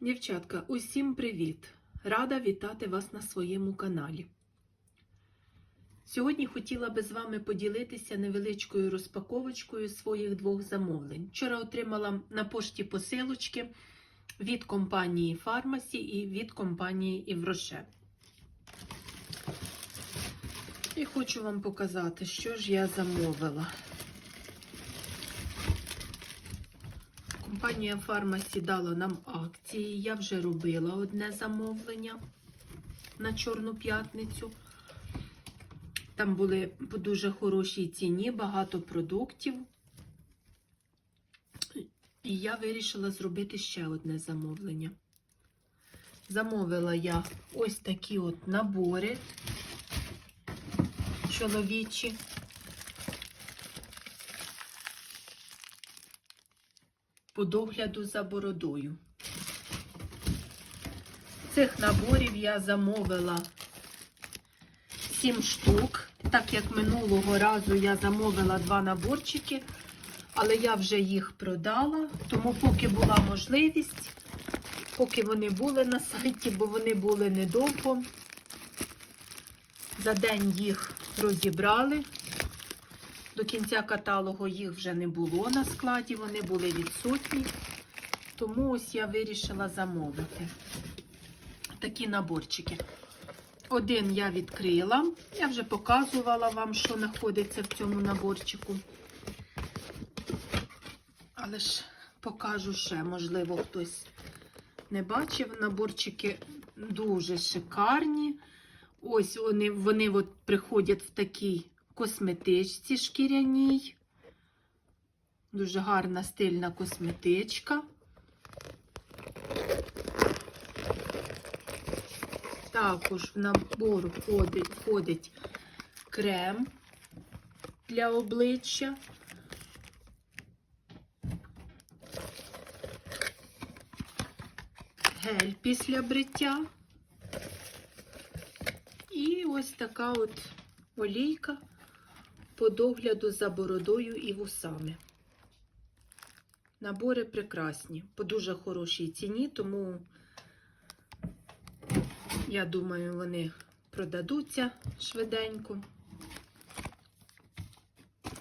Дівчатка, усім привіт! Рада вітати вас на своєму каналі. Сьогодні хотіла би з вами поділитися невеличкою розпаковочкою своїх двох замовлень. Вчора отримала на пошті посилочки від компанії Фармасі і від компанії Івроше. І хочу вам показати, що ж я замовила. Компанія Фармасі дала нам акції. Я вже робила одне замовлення на Чорну п'ятницю. Там були по дуже хорошій ціні, багато продуктів. І я вирішила зробити ще одне замовлення. Замовила я ось такі от набори чоловічі. По догляду за бородою. Цих наборів я замовила 7 штук, так як минулого разу я замовила два наборчики, але я вже їх продала, тому поки була можливість, поки вони були на сайті, бо вони були недовго, за день їх розібрали. До кінця каталогу їх вже не було на складі, вони були відсутні. Тому ось я вирішила замовити такі наборчики. Один я відкрила, я вже показувала вам, що знаходиться в цьому наборчику. Але ж покажу ще, можливо, хтось не бачив. Наборчики дуже шикарні. Ось вони, вони от приходять в такій косметичці шкіряній. Дуже гарна стильна косметичка. Також в набор входить, входить крем для обличчя. Гель після бриття. І ось така от олійка по догляду за бородою і вусами. Набори прекрасні, по дуже хорошій ціні, тому, я думаю, вони продадуться швиденько.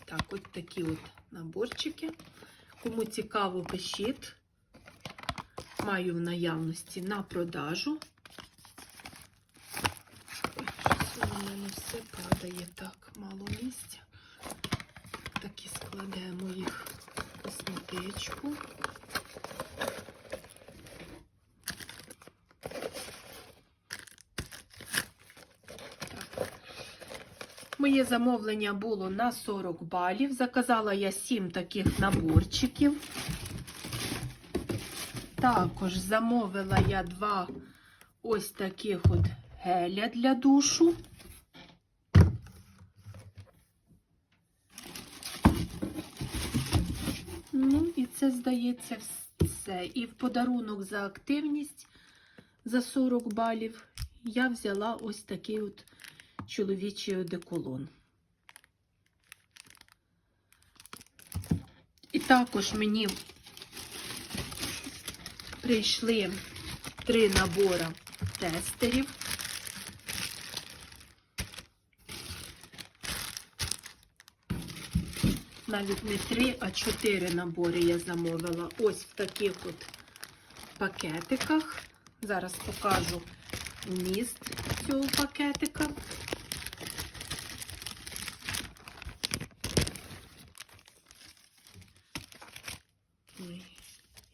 Так, от такі от наборчики. Кому цікаво, пишіть. Маю в наявності на продажу. Ой, у мене все падає так, мало місця. Так і складемо їх косметичку. Так. Моє замовлення було на 40 балів. Заказала я 7 таких наборчиків. Також замовила я два ось таких от геля для душу. Ну, і це, здається, все. І в подарунок за активність за 40 балів я взяла ось такий от чоловічий одеколон. І також мені прийшли три набори тестерів. Навіть не три, а чотири набори я замовила. Ось в таких от пакетиках. Зараз покажу вміст цього пакетика.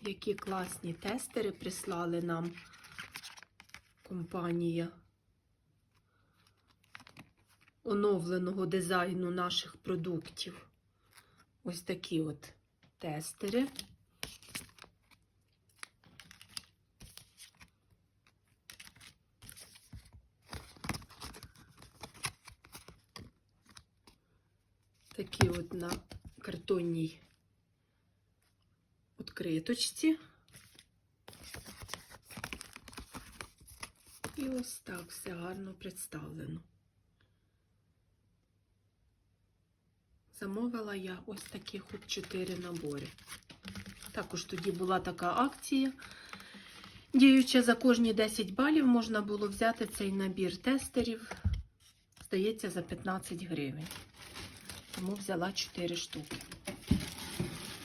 Які класні тестери прислали нам компанія оновленого дизайну наших продуктів. Ось такі от тестери. Такі от на картонній відкриточці. І ось так все гарно представлено. Замовила я ось таких от 4 набори. Також тоді була така акція. Діючи за кожні 10 балів, можна було взяти цей набір тестерів, здається, за 15 гривень. Тому взяла 4 штуки.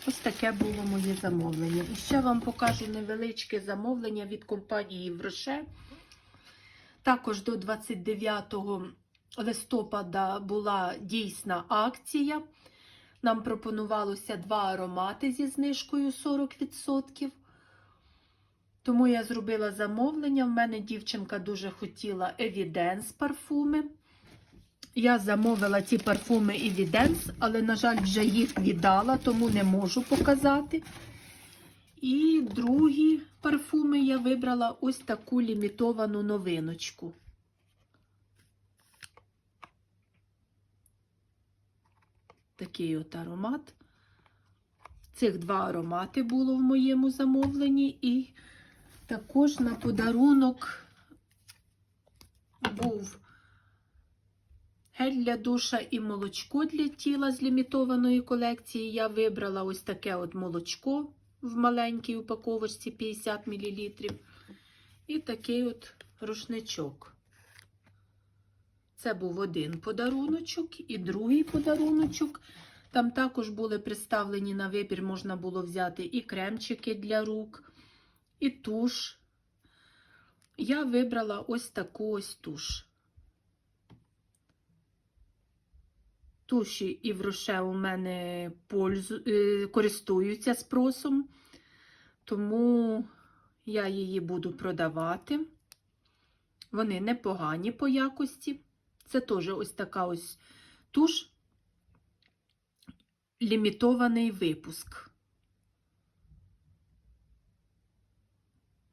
Ось таке було моє замовлення. І ще вам покажу невеличке замовлення від компанії Вроше. Також до 29 листопада була дійсна акція. Нам пропонувалося два аромати зі знижкою 40%. Тому я зробила замовлення. В мене дівчинка дуже хотіла Evidence парфуми. Я замовила ці парфуми Evidence, але, на жаль, вже їх віддала, тому не можу показати. І другі парфуми я вибрала ось таку лімітовану новиночку. Такий от аромат. Цих два аромати було в моєму замовленні, і також на подарунок був гель для душа і молочко для тіла з лімітованої колекції. Я вибрала ось таке от молочко в маленькій упаковочці 50 мл. І такий от рушничок. Це був один подаруночок і другий подаруночок. Там також були представлені на вибір, можна було взяти і кремчики для рук, і туш. Я вибрала ось таку ось туш. Туші і вроше у мене пользу, е, користуються спросом, тому я її буду продавати. Вони непогані по якості. Це теж ось така ось туш, лімітований випуск.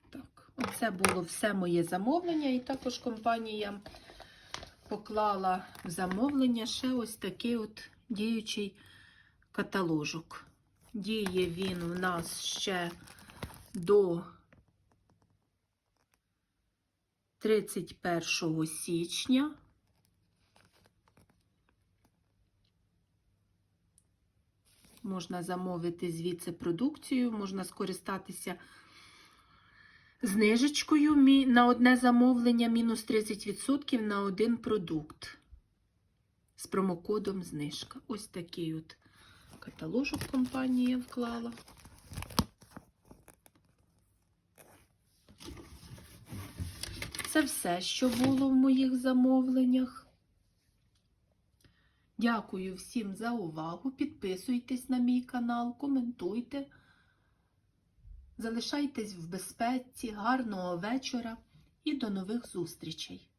Так, оце було все моє замовлення, і також компанія поклала в замовлення ще ось такий от діючий каталожок. Діє він у нас ще до 31 січня. Можна замовити звідси продукцію, можна скористатися знижечкою на одне замовлення мінус 30% на один продукт з промокодом знижка. Ось такий от каталожок компанія вклала. Це все, що було в моїх замовленнях. Дякую всім за увагу. Підписуйтесь на мій канал, коментуйте. Залишайтесь в безпеці, гарного вечора і до нових зустрічей!